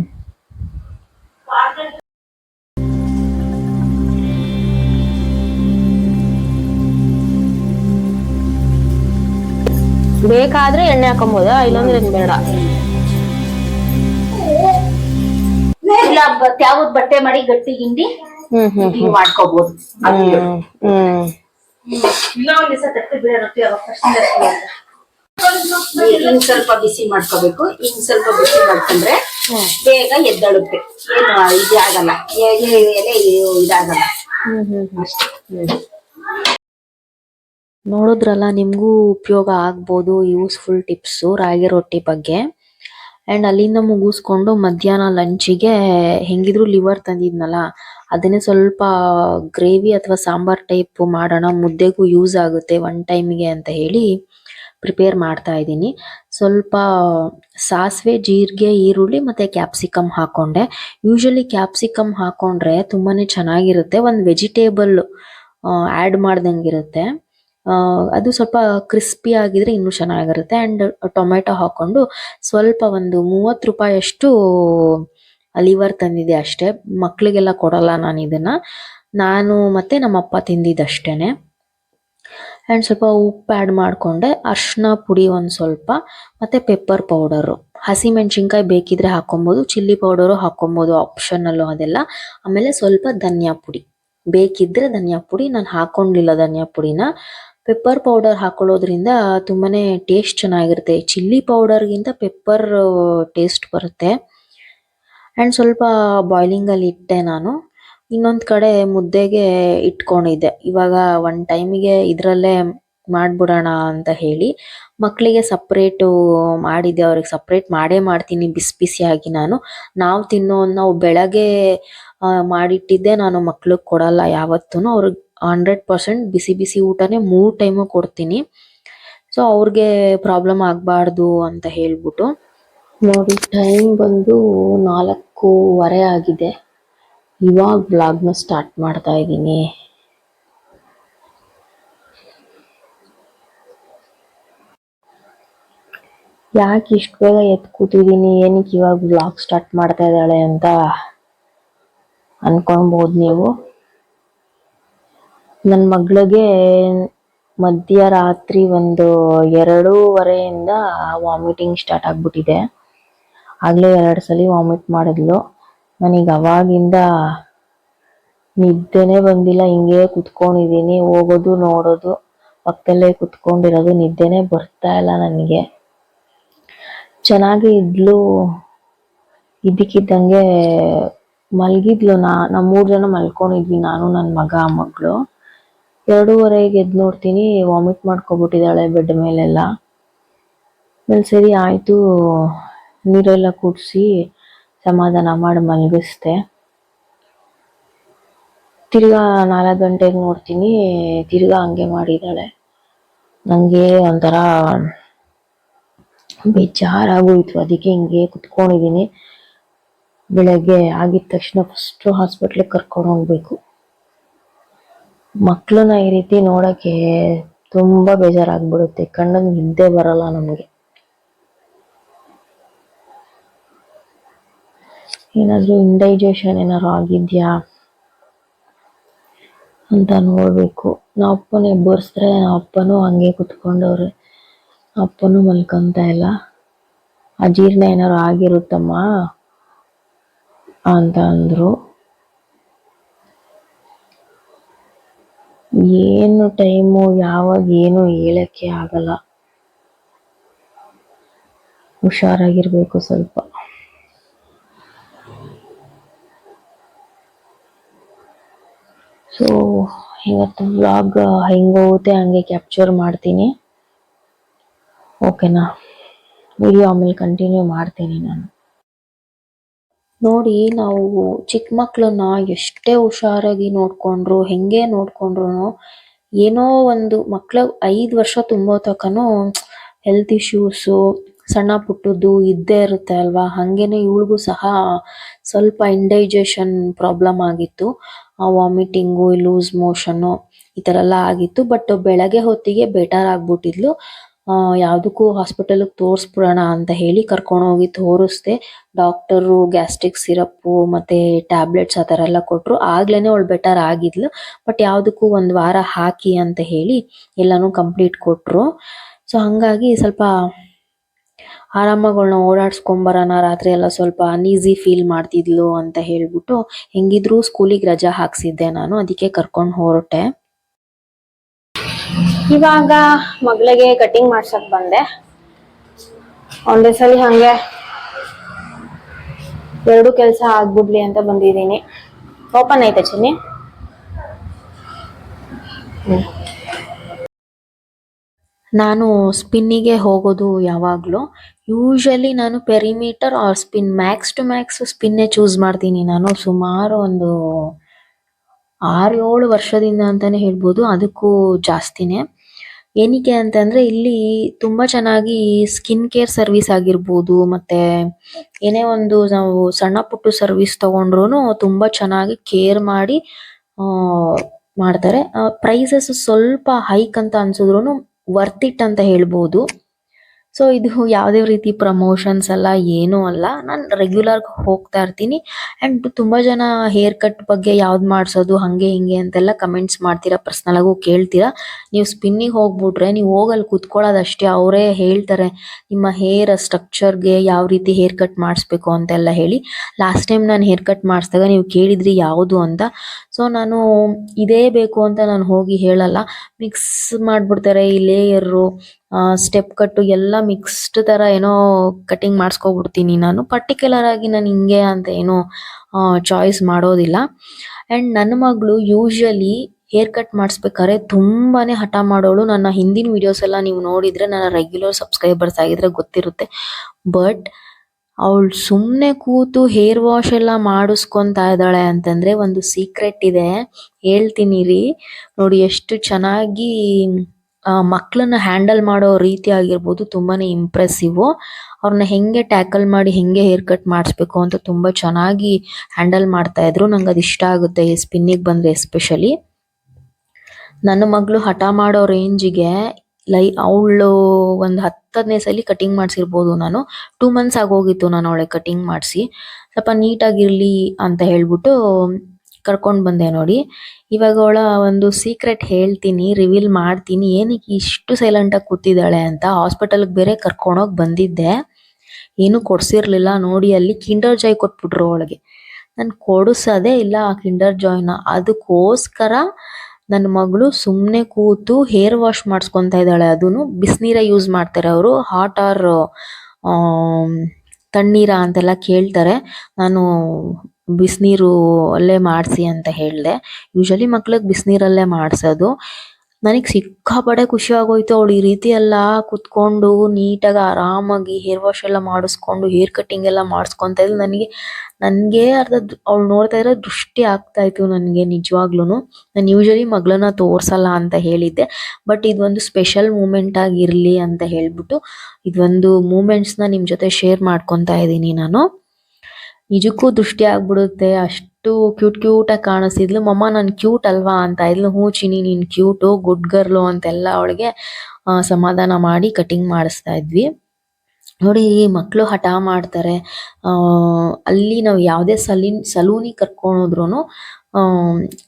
ಬೇಕಾದ್ರೆ ಎಣ್ಣೆ ಹಾಕೊಂಬೋದ ಇಲ್ಲಾಂದ್ರೆ ಏನ್ ಬೇಡ. ಇಲ್ಲ ತ್ಯಾವದ್ ಬಟ್ಟೆ ಮಾಡಿ ಗಟ್ಟಿ ಗಿಂಡಿ ಹ್ಮ್ ಹ್ಮ್ ಹ್ಮ್. ಮಾಡ್ಕೋಬಹುದು ಹ್ಮ್ ಹ್ಮ್. ದಿವಸ ತಟ್ಟೆ ಬೇರೆ ರೊಟ್ಟಿ. ಹಿಂಗ್ ಸ್ವಲ್ಪ ಬಿಸಿ ಮಾಡ್ಕೋಬೇಕು. ಹಿಂಗ್ ಸ್ವಲ್ಪ ಬಿಸಿ ಮಾಡ್ಕೊಂಡ್ರೆ ಬೇಗ ಎದ್ದಳುತ್ತೆ. ಏನು ಇದಾಗಲ್ಲ. ಎಲೆ ಇದಾಗಲ್ಲ. ಹ್ಮ್ ಹ್ಮ್ ಅಷ್ಟೇ. ನೋಡಿದ್ರಲ್ಲ ನಿಮಗೂ ಉಪಯೋಗ ಆಗ್ಬೋದು ಯೂಸ್ಫುಲ್ ಟಿಪ್ಸು ರಾಗಿ ರೊಟ್ಟಿ ಬಗ್ಗೆ. ಆ್ಯಂಡ್ ಅಲ್ಲಿಂದ ಮುಗಿಸ್ಕೊಂಡು ಮಧ್ಯಾಹ್ನ ಲಂಚಿಗೆ ಹೆಂಗಿದ್ರು ಲಿವರ್ ತಂದಿದ್ನಲ್ಲ ಅದನ್ನೇ ಸ್ವಲ್ಪ ಗ್ರೇವಿ ಅಥವಾ ಸಾಂಬಾರ್ ಟೈಪ್ ಮಾಡೋಣ ಮುದ್ದೆಗೂ ಯೂಸ್ ಆಗುತ್ತೆ ಒನ್ ಟೈಮಿಗೆ ಅಂತ ಹೇಳಿ ಪ್ರಿಪೇರ್ ಮಾಡ್ತಾ ಇದ್ದೀನಿ. ಸ್ವಲ್ಪ ಸಾಸಿವೆ ಜೀರಿಗೆ ಈರುಳ್ಳಿ ಮತ್ತು ಕ್ಯಾಪ್ಸಿಕಮ್ ಹಾಕ್ಕೊಂಡೆ ಯೂಶಲಿ ಕ್ಯಾಪ್ಸಿಕಮ್ ಹಾಕ್ಕೊಂಡ್ರೆ ತುಂಬಾ ಚೆನ್ನಾಗಿರುತ್ತೆ ಒಂದು ವೆಜಿಟೇಬಲ್ ಆ್ಯಡ್ ಮಾಡ್ದಂಗಿರುತ್ತೆ. ಆ, ಅದು ಸ್ವಲ್ಪ ಕ್ರಿಸ್ಪಿ ಆಗಿದ್ರೆ ಇನ್ನೂ ಚೆನ್ನಾಗಿರುತ್ತೆ. ಆ್ಯಂಡ್ ಟೊಮೆಟೊ ಹಾಕೊಂಡು ಸ್ವಲ್ಪ ಒಂದು ಮೂವತ್ತು ರೂಪಾಯಿಯಷ್ಟು ಲಿವರ್ ತಂದಿದೆ ಅಷ್ಟೇ. ಮಕ್ಕಳಿಗೆಲ್ಲ ಕೊಡಲ್ಲ ನಾನು ಇದನ್ನು. ನಾನು ಮತ್ತು ನಮ್ಮಪ್ಪ ತಿಂದಿದ್ದಷ್ಟೇ ಆ್ಯಂಡ್ ಸ್ವಲ್ಪ ಉಪ್ಪು ಆ್ಯಡ್ ಮಾಡಿಕೊಂಡೆ. ಅರಿಶಿನ ಪುಡಿ ಒಂದು ಸ್ವಲ್ಪ. ಮತ್ತು ಪೆಪ್ಪರ್ ಪೌಡರು ಹಸಿಮೆಣ್ಸಿನ್ಕಾಯಿ ಬೇಕಿದ್ರೆ ಹಾಕೊಬೋದು ಚಿಲ್ಲಿ ಪೌಡರು ಹಾಕೊಬೋದು ಆಪ್ಷನಲ್ಲು ಅದೆಲ್ಲ. ಆಮೇಲೆ ಸ್ವಲ್ಪ ಧನಿಯಾ ಪುಡಿ. ಬೇಕಿದ್ರೆ ಧನಿಯಾ ಪುಡಿ. ನಾನು ಹಾಕೊಂಡಿಲ್ಲ ಧನಿಯಾ ಪುಡಿನ. ಪೆಪ್ಪರ್ ಪೌಡರ್ ಹಾಕೊಳ್ಳೋದ್ರಿಂದ ತುಂಬಾನೇ ಟೇಸ್ಟ್ ಚೆನ್ನಾಗಿರುತ್ತೆ. ಚಿಲ್ಲಿ ಪೌಡರ್ಗಿಂತ ಪೆಪ್ಪರ್ ಟೇಸ್ಟ್ ಬರುತ್ತೆ. ಆ್ಯಂಡ್ ಸ್ವಲ್ಪ ಬಾಯ್ಲಿಂಗಲ್ಲಿ ಇಟ್ಟೆ ನಾನು. ಇನ್ನೊಂದು ಕಡೆ ಮುದ್ದೆಗೆ ಇಟ್ಕೊಂಡಿದ್ದೆ. ಇವಾಗ ಒನ್ ಟೈಮಿಗೆ ಇದರಲ್ಲೇ ಮಾಡ್ಬಿಡೋಣ ಅಂತ ಹೇಳಿ ಮಕ್ಕಳಿಗೆ ಸಪ್ರೇಟು ಮಾಡಿದ್ದೆ. ಅವ್ರಿಗೆ ಸಪ್ರೇಟ್ ಮಾಡೇ ಮಾಡ್ತೀನಿ ಬಿಸಿ ಬಿಸಿಯಾಗಿ ನಾನು. ನಾವು ತಿನ್ನೋ ನಾವು ಬೆಳಗ್ಗೆ ಮಾಡಿಟ್ಟಿದ್ದೆ ನಾನು ಮಕ್ಳಿಗೆ ಕೊಡಲ್ಲ ಯಾವತ್ತೂ ಅವ್ರಿಗೆ ಹಂಡ್ರೆಡ್ ಪರ್ಸೆಂಟ್ ಬಿಸಿ ಬಿಸಿ ಊಟನೇ ಮೂರು ಟೈಮು ಕೊಡ್ತೀನಿ. ಸೊ ಅವ್ರಿಗೆ ಪ್ರಾಬ್ಲಮ್ ಆಗಬಾರ್ದು ಅಂತ ಹೇಳ್ಬಿಟ್ಟು. ನೋಡಿ ಟೈಮ್ ಬಂದು ನಾಲ್ಕೂವರೆ ಆಗಿದೆ. ಇವಾಗ ಬ್ಲಾಗ್ನ ಸ್ಟಾರ್ಟ್ ಮಾಡ್ತಾ ಇದ್ದೀನಿ. ಯಾಕೆ ಇಷ್ಟು ಬೇಗ ಎದ್ದು ಕೂತಿದ್ದೀನಿ? ಏನಕ್ಕೆ ಇವಾಗ ಬ್ಲಾಗ್ ಸ್ಟಾರ್ಟ್ ಮಾಡ್ತಾ ಇದ್ದಾಳೆ ಅಂತ ಅನ್ಕೊಬೋದು ನೀವು. ನನ್ನ ಮಗಳಿಗೆ ಮಧ್ಯರಾತ್ರಿ ಒಂದು ಎರಡೂವರೆಯಿಂದ ವಾಮಿಟಿಂಗ್ ಸ್ಟಾರ್ಟ್ ಆಗಿಬಿಟ್ಟಿದೆ. ಆಗಲೇ ಎರಡು ಸಲ ವಾಮಿಟ್ ಮಾಡಿದ್ಲು. ನನಗೆ ಅವಾಗಿಂದ ನಿದ್ದೆನೇ ಬಂದಿಲ್ಲ. ಹಿಂಗೆ ಕುತ್ಕೊಂಡಿದ್ದೀನಿ ಹೋಗೋದು, ನೋಡೋದು, ಪಕ್ಕದಲ್ಲೇ ಕುತ್ಕೊಂಡಿರೋದು ನಿದ್ದೆನೇ ಬರ್ತಾ ಇಲ್ಲ ನನಗೆ. ಚೆನ್ನಾಗಿ ಇದ್ಲು. ಇದ್ದಕ್ಕಿದ್ದಂಗೆ ಮಲಗಿದ್ಲು ನಾ ನಾವು ಮೂರು ಜನ ಮಲ್ಕೊಂಡಿದ್ವಿ. ನಾನು ನನ್ನ ಮಗ, ಮಗಳು. ಎರಡೂವರೆಗೆ ಎದ್ದು ನೋಡ್ತೀನಿ ವಾಮಿಟ್ ಮಾಡ್ಕೊಬಿಟ್ಟಿದ್ದಾಳೆ ಬೆಡ್ ಮೇಲೆಲ್ಲ. ಆಮೇಲೆ ಸರಿ ಆಯಿತು, ನೀರೆಲ್ಲ ಕುಡಿಸಿ ಸಮಾಧಾನ ಮಾಡಿ ಮಲಗಿಸ್ದೆ. ತಿರ್ಗಾ ನಾಲ್ಕು ಗಂಟೆಗೆ ನೋಡ್ತೀನಿ, ತಿರ್ಗಾ ಹಂಗೆ ಮಾಡಿದ್ದಾಳೆ. ನನಗೆ ಒಂಥರ ಬೇಜಾರಾಗೋಯ್ತು, ಅದಕ್ಕೆ ಹಿಂಗೆ ಕುತ್ಕೊಂಡಿದ್ದೀನಿ. ಬೆಳಗ್ಗೆ ಆಗಿದ ತಕ್ಷಣ ಫಸ್ಟು ಹಾಸ್ಪಿಟ್ಲಿಗೆ ಕರ್ಕೊಂಡು ಹೋಗ್ಬೇಕು. ಮಕ್ಕಳನ್ನ ಈ ರೀತಿ ನೋಡಕ್ಕೆ ತುಂಬಾ ಬೇಜಾರಾಗ್ಬಿಡುತ್ತೆ. ಕಣ್ಣಲ್ಲಿ ನಿದ್ದೆ ಬರಲ್ಲ ನಮಗೆ. ಏನಾದರೂ ಇಂಡೈಜೆಷನ್ ಏನಾದ್ರು ಆಗಿದ್ಯಾ ಅಂತ ನೋಡಬೇಕು. ನಾವು ಅಪ್ಪನ ಎಬ್ಬರ್ಸಿದ್ರೆ ನಮ್ಮ ಅಪ್ಪನೂ ಹಂಗೆ ಕುತ್ಕೊಂಡವ್ರೆ. ಅಪ್ಪನೂ ಮಲ್ಕೊಂತ ಇಲ್ಲ. ಅಜೀರ್ಣ ಏನಾದ್ರು ಆಗಿರುತ್ತಮ್ಮ ಅಂತ ಅಂದ್ರು. ಏನು ಟೈಮು, ಯಾವಾಗ ಏನು ಹೇಳಕ್ಕೆ ಆಗಲ್ಲ. ಹುಷಾರಾಗಿರ್ಬೇಕು ಸ್ವಲ್ಪ. ಸೊ ಇವತ್ತು ವ್ಲಾಗ್ ಹೆಂಗೋಗುತ್ತೆ ಹಂಗೆ ಕ್ಯಾಪ್ಚರ್ ಮಾಡ್ತೀನಿ. ಓಕೆನಾ ವಿಡಿಯೋ ಆಮೇಲೆ ಕಂಟಿನ್ಯೂ ಮಾಡ್ತೀನಿ ನಾನು. ನೋಡಿ, ನಾವು ಚಿಕ್ಕ ಮಕ್ಕಳನ್ನ ಎಷ್ಟೇ ಹುಷಾರಾಗಿ ನೋಡ್ಕೊಂಡ್ರು, ಹೆಂಗೆ ನೋಡ್ಕೊಂಡ್ರು ಏನೋ ಒಂದು ಮಕ್ಕಳ ಐದು ವರ್ಷ ತುಂಬೋ ತನಕನೂ ಹೆಲ್ತ್ ಇಶ್ಯೂಸು ಸಣ್ಣ ಪುಟ್ಟದ್ದು ಇದ್ದೇ ಇರುತ್ತೆ ಅಲ್ವಾ? ಹಾಗೇನೆ ಇವಳಿಗೂ ಸಹ ಸ್ವಲ್ಪ ಇಂಡೈಜೆಷನ್ ಪ್ರಾಬ್ಲಮ್ ಆಗಿತ್ತು. ಆ ವಾಮಿಟಿಂಗು ಲೂಸ್ ಮೋಷನ್ನು ಈ ಥರ ಎಲ್ಲ ಆಗಿತ್ತು. ಬಟ್ ಬೆಳಗ್ಗೆ ಹೊತ್ತಿಗೆ ಬೆಟರ್ ಆಗ್ಬಿಟ್ಟಿದ್ಲು. ಯಾವುದಕ್ಕೂ ಹಾಸ್ಪಿಟಲ್ಗೆ ತೋರಿಸ್ಬಿಡೋಣ ಅಂತ ಹೇಳಿ ಕರ್ಕೊಂಡು ಹೋಗಿ ತೋರಿಸ್ದೆ. ಡಾಕ್ಟರು ಗ್ಯಾಸ್ಟ್ರಿಕ್ ಸಿರಪ್ಪು ಮತ್ತೆ ಟ್ಯಾಬ್ಲೆಟ್ಸ್ ಆ ಥರ ಎಲ್ಲ ಕೊಟ್ಟರು ಆಗ್ಲೇ ಅವಳು ಬೆಟರ್ ಆಗಿದ್ಲು. ಬಟ್ ಯಾವುದಕ್ಕೂ ಒಂದು ವಾರ ಹಾಕಿ ಅಂತ ಹೇಳಿ ಎಲ್ಲನೂ ಕಂಪ್ಲೀಟ್ ಕೊಟ್ಟರು ಸೊ ಹಾಗಾಗಿ ಸ್ವಲ್ಪ ಆರಾಮಾಗಿ ಅವಳನ್ನ ಓಡಾಡ್ಸ್ಕೊಂಬರೋಣ ರಾತ್ರಿ ಎಲ್ಲ ಸ್ವಲ್ಪ ಅನ್ಈಸಿ ಫೀಲ್ ಮಾಡ್ತಿದ್ಲು ಅಂತ ಹೇಳ್ಬಿಟ್ಟು ಹೆಂಗಿದ್ರು ಸ್ಕೂಲಿಗೆ ರಜಾ ಹಾಕ್ಸಿದ್ದೆ ನಾನು. ಅದಕ್ಕೆ ಕರ್ಕೊಂಡು ಹೊರಟೆ. ಇವಾಗ ಮಗಳಿಗೆ ಕಟಿಂಗ್ ಮಾಡ್ಸಕ್ ಬಂದೆ. ಒಂದೇ ಸಲ ಹಂಗೆ ಎರಡು ಕೆಲಸ ಆಗ್ಬಿಡ್ಲಿ ಅಂತ ಬಂದಿದ್ದೀನಿ. ಓಪನ್ ಐತೆ ಚಿನ್ನಿ? ನಾನು ಸ್ಪಿನ್ನಿಗೆ ಹೋಗೋದು ಯಾವಾಗಲೂ. ಯೂಶಲಿ ನಾನು perimeter or spin max to max ಸ್ಪಿನ್ನೇ choose ಮಾಡ್ತೀನಿ. ನಾನು ಸುಮಾರು ಒಂದು ಆರು ಏಳು ವರ್ಷದಿಂದ ಅಂತಾನೆ ಹೇಳ್ಬೋದು. ಅದಕ್ಕೂ ಜಾಸ್ತಿನೇ. ಏನಕ್ಕೆ ಅಂತಂದ್ರೆ ಇಲ್ಲಿ ತುಂಬಾ ಚೆನ್ನಾಗಿ ಸ್ಕಿನ್ ಕೇರ್ ಸರ್ವಿಸ್ ಆಗಿರ್ಬೋದು, ಮತ್ತೆ ಏನೇ ಒಂದು ನಾವು ಸಣ್ಣ ಪುಟ್ಟು ಸರ್ವಿಸ್ ತಗೊಂಡ್ರು ತುಂಬಾ ಚೆನ್ನಾಗಿ ಕೇರ್ ಮಾಡಿ, ಆ, ಮಾಡ್ತಾರೆ. ಪ್ರೈಸಸ್ ಸ್ವಲ್ಪ ಹೈಕ್ ಅಂತ ಅನ್ಸಿದ್ರು ವರ್ತ್ ಇಟ್ ಅಂತ ಹೇಳ್ಬೋದು. ಸೊ ಇದು ಯಾವುದೇ ರೀತಿ ಪ್ರಮೋಷನ್ಸ್ ಅಲ್ಲ, ಏನೂ ಅಲ್ಲ. ನಾನು ರೆಗ್ಯುಲರ್ ಹೋಗ್ತಾ ಇರ್ತೀನಿ. ಆ್ಯಂಡ್ ತುಂಬ ಜನ ಹೇರ್ ಕಟ್ ಬಗ್ಗೆ ಯಾವ್ದು ಮಾಡಿಸೋದು, ಹಂಗೆ ಹಿಂಗೆ ಅಂತೆಲ್ಲ ಕಮೆಂಟ್ಸ್ ಮಾಡ್ತೀರಾ ಪರ್ಸ್ನಲಾಗೂ ಕೇಳ್ತೀರಾ. ನೀವು ಸ್ಪಿನ್ನಿಗೆ ಹೋಗ್ಬಿಟ್ರೆ, ನೀವು ಹೋಗಲ್ಲಿ ಕುತ್ಕೊಳ್ಳೋದಷ್ಟೇ ಅವರೇ ಹೇಳ್ತಾರೆ, ನಿಮ್ಮ ಹೇರ್ ಸ್ಟ್ರಕ್ಚರ್ಗೆ ಯಾವ ರೀತಿ ಹೇರ್ ಕಟ್ ಮಾಡಿಸ್ಬೇಕು ಅಂತೆಲ್ಲ ಹೇಳಿ. ಲಾಸ್ಟ್ ಟೈಮ್ ನಾನು ಹೇರ್ ಕಟ್ ಮಾಡಿಸಿದಾಗ ನೀವು ಕೇಳಿದ್ರಿ ಯಾವುದು ಅಂತ. ಸೊ ನಾನು ಇದೇ ಬೇಕು ಅಂತ ನಾನು ಹೋಗಿ ಹೇಳಲ್ಲ. ಮಿಕ್ಸ್ ಮಾಡಿಬಿಡ್ತಾರೆ, ಈ ಲೇಯರು ಸ್ಟೆಪ್ ಕಟ್ಟು ಎಲ್ಲ ಮಿಕ್ಸ್ಡ್ ತರ ಏನೋ ಕಟಿಂಗ್ ಮಾಡಿಸ್ಕೊಬಿಡ್ತೀನಿ ನಾನು. ಪರ್ಟಿಕ್ಯುಲರ್ ಆಗಿ ನಾನು ಹಿಂಗೆ ಅಂತ ಏನೋ ಚಾಯ್ಸ್ ಮಾಡೋದಿಲ್ಲ. ಅಂಡ್ ನನ್ನ ಮಗಳು ಯೂಶಲಿ ಹೇರ್ ಕಟ್ ಮಾಡಿಸ್ಬೇಕಾದ್ರೆ ತುಂಬಾನೇ ಹಠ ಮಾಡೋಳು. ನನ್ನ ಹಿಂದಿನ ವಿಡಿಯೋಸ್ ಎಲ್ಲ ನೀವು ನೋಡಿದ್ರೆ ನನ್ನ ರೆಗ್ಯುಲರ್ ಸಬ್ಸ್ಕ್ರೈಬರ್ಸ್ ಆಗಿದ್ರೆ ಗೊತ್ತಿರುತ್ತೆ. ಬಟ್ ಅವಳು ಸುಮ್ಮನೆ ಕೂತು ಹೇರ್ ವಾಶ್ ಎಲ್ಲ ಮಾಡಿಸ್ಕೊಂತಾ ಇದ್ದಾಳೆ ಅಂತಂದ್ರೆ ಒಂದು ಸೀಕ್ರೆಟ್ ಇದೆ. ಹೇಳ್ತೀನಿ ರೀ. ನೋಡಿ, ಎಷ್ಟು ಚೆನ್ನಾಗಿ ಆ, ಮಕ್ಳನ್ನ ಹ್ಯಾಂಡಲ್ ಮಾಡೋ ರೀತಿ ಆಗಿರ್ಬೋದು ತುಂಬಾನೇ ಇಂಪ್ರೆಸಿವ್ ಅವ್ರನ್ನ ಹೆಂಗೆ ಟ್ಯಾಕಲ್ ಮಾಡಿ ಹೆಂಗೆ ಹೇರ್ ಕಟ್ ಮಾಡಿಸ್ಬೇಕು ಅಂತ ತುಂಬಾ ಚೆನ್ನಾಗಿ ಹ್ಯಾಂಡಲ್ ಮಾಡ್ತಾ ಇದ್ರು. ನಂಗೆ ಅದು ಇಷ್ಟ ಆಗುತ್ತೆ ಸ್ಪಿನ್ನಿಗೆ ಬಂದ್ರೆ ಎಸ್ಪೆಷಲಿ ನನ್ನ ಮಗಳು ಹಠ ಮಾಡೋ ರೇಂಜಿಗೆ ಲೈ ಅವಳು ಒಂದು ಹತ್ತದನೇ ಸಲ ಕಟಿಂಗ್ ಮಾಡಿಸಿರ್ಬೋದು ನಾನು. ಟೂ ಮಂತ್ಸ್ ಆಗೋಗಿತ್ತು ನಾನು ಅವಳೆ ಕಟಿಂಗ್ ಮಾಡಿಸಿ. ಸ್ವಲ್ಪ ನೀಟಾಗಿರಲಿ ಅಂತ ಹೇಳ್ಬಿಟ್ಟು ಕರ್ಕೊಂಡು ಬಂದೆ ನೋಡಿ. ಇವಾಗ ಅವಳ ಒಂದು ಸೀಕ್ರೆಟ್ ಹೇಳ್ತೀನಿ ರಿವೀಲ್ ಮಾಡ್ತೀನಿ, ಏನಕ್ಕೆ ಇಷ್ಟು ಸೈಲೆಂಟಾಗಿ ಕೂತಿದ್ದಾಳೆ ಅಂತ ಹಾಸ್ಪಿಟಲ್ಗೆ ಬೇರೆ ಕರ್ಕೊಂಡೋಗಿ ಬಂದಿದ್ದೆ. ಏನು ಕೊಡ್ಸಿರ್ಲಿಲ್ಲ, ನೋಡಿ ಅಲ್ಲಿ ಕಿಂಡರ್ ಜಾಯ್ ಕೊಟ್ಬಿಟ್ರು ಅವಳಿಗೆ. ನಾನು ಕೊಡಿಸೋದೇ ಇಲ್ಲ ಆ ಕಿಂಡರ್ ಜಾಯ್ನ ಅದಕ್ಕೋಸ್ಕರ ನನ್ನ ಮಗಳು ಸುಮ್ಮನೆ ಕೂತು ಹೇರ್ ವಾಶ್ ಮಾಡಿಸ್ಕೊತಾ ಇದ್ದಾಳೆ. ಅದನ್ನು ಬಿಸಿನೀರ ಯೂಸ್ ಮಾಡ್ತಾರೆ ಅವರು. ಹಾಟ್ ಆರ್ ತಣ್ಣೀರ ಅಂತೆಲ್ಲ ಕೇಳ್ತಾರೆ. ನಾನು ಬಿಸಿನೀರು ಅಲ್ಲೇ ಮಾಡಿಸಿ ಅಂತ ಹೇಳಿದೆ. ಯೂಶಲಿ ಮಕ್ಳಿಗೆ ಬಿಸಿನೀರಲ್ಲೇ ಮಾಡಿಸೋದು. ನನಗೆ ಸಿಕ್ಕಾಪಟ್ಟೆ ಖುಷಿ ಆಗೋಯ್ತು ಅವಳು ಈ ರೀತಿ ಎಲ್ಲ ಕುತ್ಕೊಂಡು ನೀಟಾಗಿ ಆರಾಮಾಗಿ ಹೇರ್ ವಾಶ್ ಎಲ್ಲ ಮಾಡಿಸ್ಕೊಂಡು ಹೇರ್ ಕಟ್ಟಿಂಗ್ ಎಲ್ಲ ಮಾಡಿಸ್ಕೊಂತ ಇದ್ಲು. ನನಗೆ ನನಗೆ ಅರ್ಧ ಅವಳು ನೋಡ್ತಾ ಇರೋ ದೃಷ್ಟಿ ಆಗ್ತಾ ಇತ್ತು ನನಗೆ ನಿಜವಾಗ್ಲೂ ನಾನು ಯೂಶಲಿ ಮಗಳನ್ನ ತೋರಿಸಲ್ಲ ಅಂತ ಹೇಳಿದ್ದೆ. ಬಟ್ ಇದೊಂದು ಸ್ಪೆಷಲ್ ಮೂಮೆಂಟ್ ಆಗಿರಲಿ ಅಂತ ಹೇಳ್ಬಿಟ್ಟು, ಇದೊಂದು ಮೂಮೆಂಟ್ಸ್ನ ನಿಮ್ಮ ಜೊತೆ ಶೇರ್ ಮಾಡ್ಕೊತಾ ಇದ್ದೀನಿ ನಾನು. ನಿಜಕ್ಕೂ ದೃಷ್ಟಿ ಆಗ್ಬಿಡುತ್ತೆ. ಅಷ್ಟು ಕ್ಯೂಟ್ ಕ್ಯೂಟ್ ಆಗಿ ಕಾಣಿಸ್ತಿದ್ಲು ಮಮ್ಮ, ನಾನು ಕ್ಯೂಟ್ ಅಲ್ವಾ? ಅಂತ. ಇದ್ಲು, ಹ್ಞೂ ಚಿನಿ ನೀನ್ ಕ್ಯೂಟು ಗುಡ್ ಗರ್ಲು ಅಂತೆಲ್ಲ ಅವಳಿಗೆ ಸಮಾಧಾನ ಮಾಡಿ ಕಟಿಂಗ್ ಮಾಡಿಸ್ತಾ ಇದ್ವಿ. ನೋಡಿ ಮಕ್ಕಳು ಹಠ ಮಾಡ್ತಾರೆ. ಅಲ್ಲಿ ನಾವು ಯಾವುದೇ ಸಲೀನ್, ಸಲೂನಿಗೆ ಕರ್ಕೊಂಡೋದ್ರು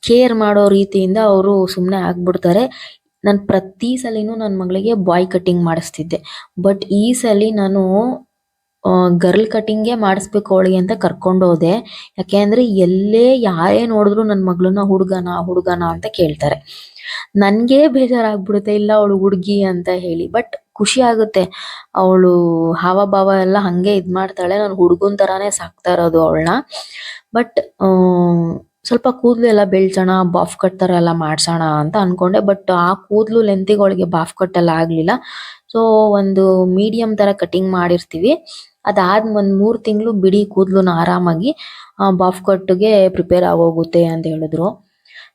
ಕೇರ್ ಮಾಡೋ ರೀತಿಯಿಂದ ಅವರು ಸುಮ್ಮನೆ ಆಗ್ಬಿಡ್ತಾರೆ. ನಾನು ಪ್ರತಿ ಸಲಿನೂ ನನ್ನ ಮಗಳಿಗೆ ಬಾಯ್ ಕಟಿಂಗ್ ಮಾಡಿಸ್ತಿದ್ದೆ. ಬಟ್ ಈ ಸಲಿ ನಾನು ಗರ್ಲ್ ಕಟಿಂಗೇ ಮಾಡಿಸ್ಬೇಕು ಅವಳಿಗೆ ಅಂತ ಕರ್ಕೊಂಡು ಹೋದೆ. ಯಾಕೆ ಅಂದ್ರೆ ಎಲ್ಲೇ ಯಾರೇ ನೋಡಿದ್ರು ನನ್ನ ಮಗಳನ್ನ ಹುಡುಗನ ಹುಡುಗನ ಅಂತ ಕೇಳ್ತಾರೆ. ನನಗೆ ಬೇಜಾರಾಗ್ಬಿಡುತ್ತೆ, ಇಲ್ಲ ಅವಳು ಹುಡುಗಿ ಅಂತ ಹೇಳಿ. ಬಟ್ ಖುಷಿ ಆಗುತ್ತೆ. ಅವಳು ಹಾವಭಾವ ಎಲ್ಲ ಹಂಗೆ ಇದ್ ಮಾಡ್ತಾಳೆ. ನಾನು ಹುಡುಗನ್ ತರಾನೇ ಸಾಕ್ತಾ ಇರೋದು ಅವಳನ್ನ. ಬಟ್ ಸ್ವಲ್ಪ ಕೂದಲು ಎಲ್ಲ ಬೆಳ್ಸೋಣ, ಬಾಫ್ ಕಟ್ ತರ ಎಲ್ಲ ಮಾಡ್ಸೋಣ ಅಂತ ಅನ್ಕೊಂಡೆ. ಬಟ್ ಆ ಕೂದಲು ಲೆಂತಿಗೆ ಅವಳಿಗೆ ಬಾಫ್ ಕಟ್ ಎಲ್ಲ ಆಗ್ಲಿಲ್ಲ. ಸೊ ಒಂದು ಮೀಡಿಯಂ ತರ ಕಟಿಂಗ್ ಮಾಡಿರ್ತೀವಿ. ಅದಾದ್ ಒಂದ್ ಮೂರ್ ತಿಂಗಳು ಬಿಡಿ ಕೂದ್ಲು ಆರಾಮಾಗಿ ಬಾಫ್ ಕಟ್ಗೆ ಪ್ರಿಪೇರ್ ಆಗೋಗುತ್ತೆ ಅಂತ ಹೇಳಿದ್ರು.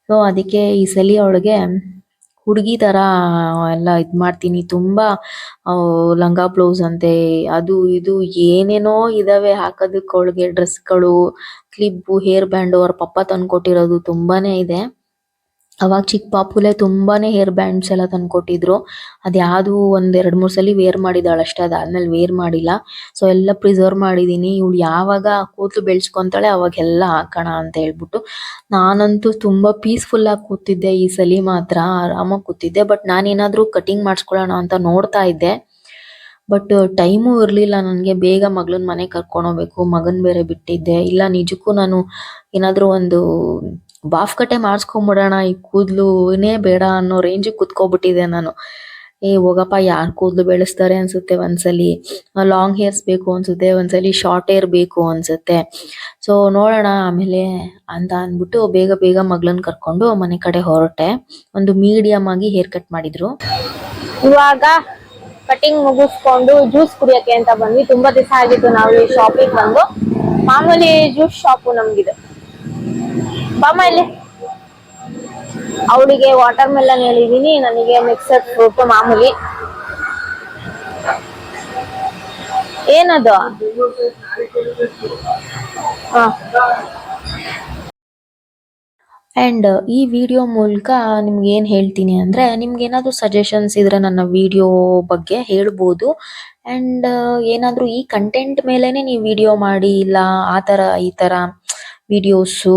ಸೊ ಅದಕ್ಕೆ ಈ ಸಲಿ ಅವಳಿಗೆ ಹುಡುಗಿ ತರ, ಎಲ್ಲ ಇದ್ ಮಾಡ್ತೀನಿ. ತುಂಬಾ ಲಂಗಾ ಬ್ಲೌಸ್ ಅಂತೆ, ಅದು ಇದು, ಏನೇನೋ ಇದಾವೆ ಹಾಕೋದಕ್ಕೆ ಅವಳಿಗೆ ಡ್ರೆಸ್ಗಳು ಕ್ಲಿಪ್ ಹೇರ್ ಬ್ಯಾಂಡು ಅವ್ರ ಪಪ್ಪ ತಂದ್ಕೊಟ್ಟಿರೋದು ತುಂಬಾನೇ ಇದೆ. ಅವಾಗ ಚಿಕ್ಕ ಪಾಪುಲೆ ತುಂಬಾನೇ ಹೇರ್ ಬ್ಯಾಂಡ್ಸ್ ಎಲ್ಲ ತಂದ್ಕೊಟ್ಟಿದ್ರು ಅದ್ಯಾವುದು ಒಂದ್ ಎರಡ್ ಮೂರ್ ಸಲಿ ವೇರ್ ಮಾಡಿದಾಳ ಅಷ್ಟೇ ಅದಾದ್ಮೇಲೆ ವೇರ್ ಮಾಡಿಲ್ಲ. ಸೊ ಎಲ್ಲ ಪ್ರಿಸರ್ವ್ ಮಾಡಿದೀನಿ. ಇವ್ಳು ಯಾವಾಗ ಕೂತು ಬೆಳೆಸ್ಕೊಂತಾಳೆ ಅವಾಗೆಲ್ಲ ಹಾಕೋಣ ಅಂತ ಹೇಳ್ಬಿಟ್ಟು ನಾನಂತೂ ತುಂಬಾ ಪೀಸ್ಫುಲ್ ಆಗಿ ಕೂತಿದ್ದೆ ಈ ಸಲಿ ಮಾತ್ರ. ಆರಾಮಾಗಿ ಕೂತಿದ್ದೆ ಬಟ್ ನಾನೇನಾದ್ರೂ ಕಟಿಂಗ್ ಮಾಡಿಸ್ಕೊಳ್ಳೋಣ ಅಂತ ನೋಡ್ತಾ ಇದ್ದೆ. ಬಟ್ ಟೈಮು ಇರಲಿಲ್ಲ ನನಗೆ. ಬೇಗ ಮಗಳನ್ನ ಮನೆಗೆ ಕರ್ಕೊಂಡು ಹೋಗ್ಬೇಕು. ಮಗನ್ ಬೇರೆ ಬಿಟ್ಟಿದ್ದೆ. ಇಲ್ಲ, ನಿಜಕ್ಕೂ ನಾನು ಏನಾದ್ರೂ ಒಂದು ಬಾಫ್ ಕಟ್ಟೆ ಮಾಡಿಸ್ಕೊಂಬಿಡೋಣ, ಈ ಕೂದಲುನೇ ಬೇಡ ಅನ್ನೋ ರೇಂಜಿಗೆ ಕುತ್ಕೋಬಿಟ್ಟಿದೆ ನಾನು. ಏ, ಹೋಗಪ್ಪ, ಯಾರ್ ಕೂದಲು ಬೆಳೆಸ್ತಾರೆ ಅನ್ಸುತ್ತೆ ಒಂದ್ಸಲಿ. ಲಾಂಗ್ ಹೇರ್ಸ್ ಬೇಕು ಅನ್ಸುತ್ತೆ, ಒಂದ್ಸಲಿ ಶಾರ್ಟ್ ಹೇರ್ ಬೇಕು ಅನ್ಸುತ್ತೆ. ಸೊ ನೋಡೋಣ, ಆಮೇಲೆ ಅಂತ ಅಂದ್ಬಿಟ್ಟು ಬೇಗ ಬೇಗ ಮಗಳನ್ನ ಕರ್ಕೊಂಡು ಮನೆ ಕಡೆ ಹೊರಟೆ. ಒಂದು ಮೀಡಿಯಂ ಆಗಿ ಹೇರ್ ಕಟ್ ಮಾಡಿದ್ರು. ಇವಾಗ ಕಟಿಂಗ್ ಮುಗಿಸ್ಕೊಂಡು ಜ್ಯೂಸ್ ಕುಡಿಯಕ್ಕೆ ಅಂತ ಬಂದ್ವಿ. ತುಂಬಾ ದಿವಸ ಆಗಿತ್ತು ನಾವು ಈ ಶಾಪಿಗೆ ಬಂದು. ಮಾಮೂಲಿ ಜ್ಯೂಸ್ ಶಾಪು ನಮ್ಗಿದೆ. ಬಾಮ ಇಲ್ಲಿ. ಅವಳಿಗೆ ವಾಟರ್ ಮೆಲನ್ ಹೇಳಿದೀನಿ, ನನಗೆ ಮಿಕ್ಸರ್ ಫ್ರೂಟ್ ಮಾಮೂಲಿ. ಏನದು? ಅಂಡ್ ಈ ವಿಡಿಯೋ ಮೂಲಕ ನಿಮ್ಗೆ ಏನು ಹೇಳ್ತೀನಿ ಅಂದ್ರೆ, ನಿಮ್ಗೆ ಏನಾದ್ರು ಸಜೆಷನ್ಸ್ ಇದ್ರೆ ನನ್ನ ವಿಡಿಯೋ ಬಗ್ಗೆ ಹೇಳ್ಬೋದು. ಅಂಡ್ ಏನಾದ್ರೂ ಈ ಕಂಟೆಂಟ್ ಮೇಲೇ ನೀವು ವಿಡಿಯೋ ಮಾಡಿ, ಇಲ್ಲ ಆ ಥರ ಈ ತರ ವಿಡಿಯೋಸು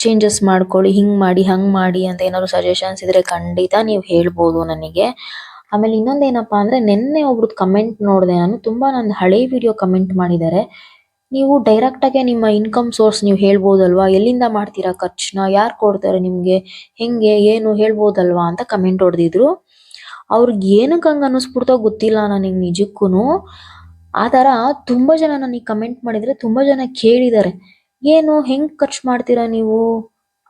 ಚೇಂಜಸ್ ಮಾಡ್ಕೊಳ್ಳಿ, ಹಿಂಗ್ ಮಾಡಿ, ಹಂಗ್ ಮಾಡಿ ಅಂತ ಏನಾದ್ರು ಸಜೆಷನ್ಸ್ ಇದ್ರೆ ಖಂಡಿತ ನೀವು ಹೇಳ್ಬಹುದು ನನಗೆ. ಆಮೇಲೆ ಇನ್ನೊಂದ್ ಏನಪ್ಪಾ ಅಂದ್ರೆ ನಿನ್ನೆ ಒಬ್ರದ್ದು ಕಮೆಂಟ್ ನೋಡಿದೆ ನಾನು, ತುಂಬಾ ನನ್ ಹಳೆ ವಿಡಿಯೋ ಕಮೆಂಟ್ ಮಾಡಿದ್ದಾರೆ. ನೀವು ಡೈರೆಕ್ಟ್ ಆಗಿ ನಿಮ್ಮ ಇನ್ಕಮ್ ಸೋರ್ಸ್ ನೀವು ಹೇಳ್ಬೋದಲ್ವಾ? ಎಲ್ಲಿಂದ ಮಾಡ್ತೀರಾ ಖರ್ಚನ್ನ ಯಾರು ಕೊಡ್ತಾರೆ ನಿಮ್ಗೆ? ಹೆಂಗೆ? ಏನು? ಹೇಳ್ಬೋದಲ್ವಾ ಅಂತ ಕಮೆಂಟ್ ಹೊಡೆದಿದ್ರು. ಅವ್ರಿಗೆ ಏನಕ್ಕೆ ಹಂಗ ಅನ್ನಿಸ್ಬಿಡ್ತೋ ಗೊತ್ತಿಲ್ಲ ನನಗೆ ನಿಜಕ್ಕೂನು. ಆ ಥರ ತುಂಬಾ ಜನ ನನಗೆ ಕಮೆಂಟ್ ಮಾಡಿದ್ರೆ ತುಂಬಾ ಜನ ಕೇಳಿದ್ದಾರೆ. ಏನು ಹೆಂಗ್ ಖರ್ಚು ಮಾಡ್ತೀರಾ ನೀವು?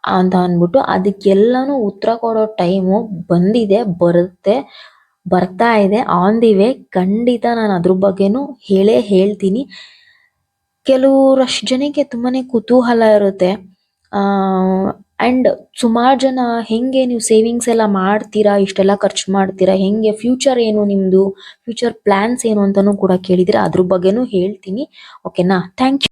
ಅಂತ ಅಂದ್ಬಿಟ್ಟು ಅದಕ್ಕೆಲ್ಲಾನು ಉತ್ತರ ಕೊಡೋ ಟೈಮು ಬಂದಿದೆ, ಬರುತ್ತೆ, ಬರ್ತಾ ಇದೆ. ಆನ್ ದಿ ವೇ ಖಂಡಿತ ನಾನು ಅದ್ರ ಬಗ್ಗೆನೂ ಹೇಳೇ ಹೇಳ್ತೀನಿ. ಕೆಲವರಷ್ಟು ಜನಕ್ಕೆ ತುಂಬಾನೇ ಕುತೂಹಲ ಇರುತ್ತೆ. ಆ ಅಂಡ್ ಸುಮಾರು ಜನ ಹೆಂಗೆ ನೀವು ಸೇವಿಂಗ್ಸ್ ಎಲ್ಲ ಮಾಡ್ತೀರಾ, ಇಷ್ಟೆಲ್ಲ ಖರ್ಚು ಮಾಡ್ತೀರಾ, ಹೆಂಗೆ ಫ್ಯೂಚರ್ ಏನು ನಿಮ್ಮದು ಫ್ಯೂಚರ್ ಪ್ಲಾನ್ಸ್ ಏನು ಅಂತಾನೂ ಕೂಡ ಕೇಳಿದ್ರೆ ಅದ್ರ ಬಗ್ಗೆನೂ ಹೇಳ್ತೀನಿ. ಓಕೆನಾ ಥ್ಯಾಂಕ್ ಯು